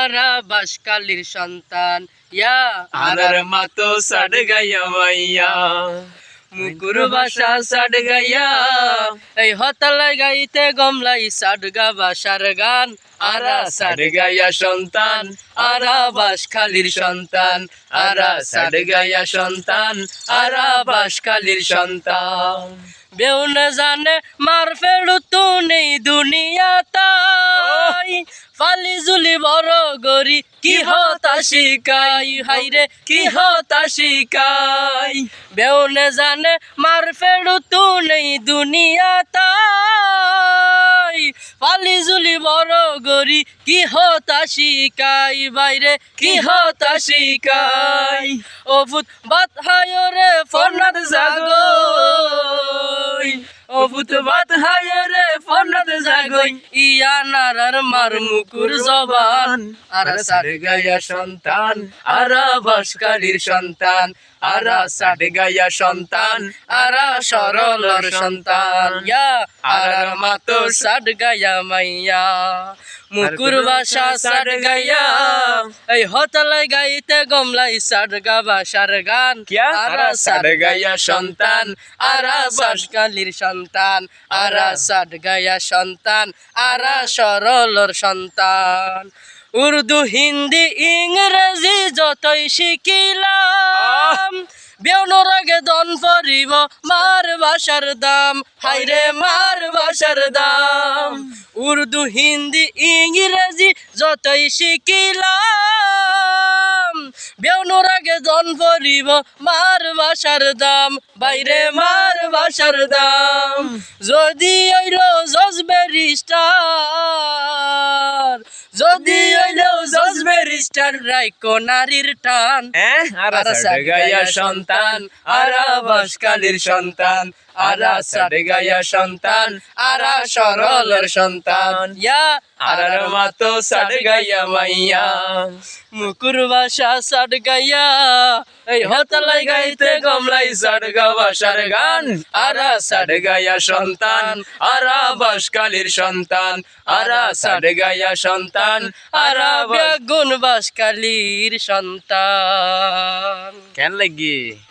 আরা বাসকালির সন্তান, ইয়া আনার মাতো সাড গাইয়া মাইয়া। মুকুর বাসা সাড গাইয়া এই হতালাই গাইতে গমলাই সাডগা বাসার গান আরা সাড সাড গাইয়া সন্তান আরা বাসখালির সন্তান, আরা সাড গাইয়া সন্তান আরা বাসখালির সন্তান। বেউ না জানে মার ফেরু তু নেই ফালি জুলি বড় গরি, কি হতা শিকাই হাইরে কি হতা শিকাই বেউ না জানে মার ফেরু তু নেই দুনিয়া তাই ফালি জুলি বড় গরি, কি হতা শিকাই বাইরে কি হতা শিকাই ও ভূত বাত হায় রে ফরনাদ জাগই। ও ভূত বাত নারার মার মুকুর জবান, আর সার গায়া সন্তান, আরা বাসকারীর সন্তান, আরা সার গায়া সন্তান, আরা সরলর সন্তান, ইয়া আর মাতো সাড গায়া মাইয়া। মুকুর বাসা সাড গাইয়া এই হতলাই গাইতে গমলাই সাড গা বাসার গান? আরা সাড গাইয়া সন্তান আরা বাসকালির সন্তান আরা সাড গাইয়া সন্তান আরা সরলর সন্তান। উর্দু হিন্দি ইংরেজি যতই শিখিলাম বেউনোর আগে দন পরিব মার বাসার দাম। হাইরে মার বাসার দাম। উর্দু হিন্দি, ইংরেজি যতই শিখিলাম। বেউনোর আগে জন পরিব মার বাসার দাম, বাইরে মার বাসার দাম। যদি ওইল জজ ব্যারিস্টার রাইকো নারীর টান। হ্যাঁ? আরা সন্তান আরা বাসকালির সন্তান আরা সাড গাইয়া সন্তান আরা সরলর সন্তান। ইয়া আরার মাতো সাড গাইয়া মাইয়া মুকুর বাসা সাড গাইয়া এই হতলাই গাইতে গমলাই সাড গা বাসার গান। আরা সাড গাইয়া সন্তান আরা বাসকালির সন্তান আরা সাড গাইয়া সন্তান আরা বাস বেগুন বাসকালির সন্তান। কেন লাগি?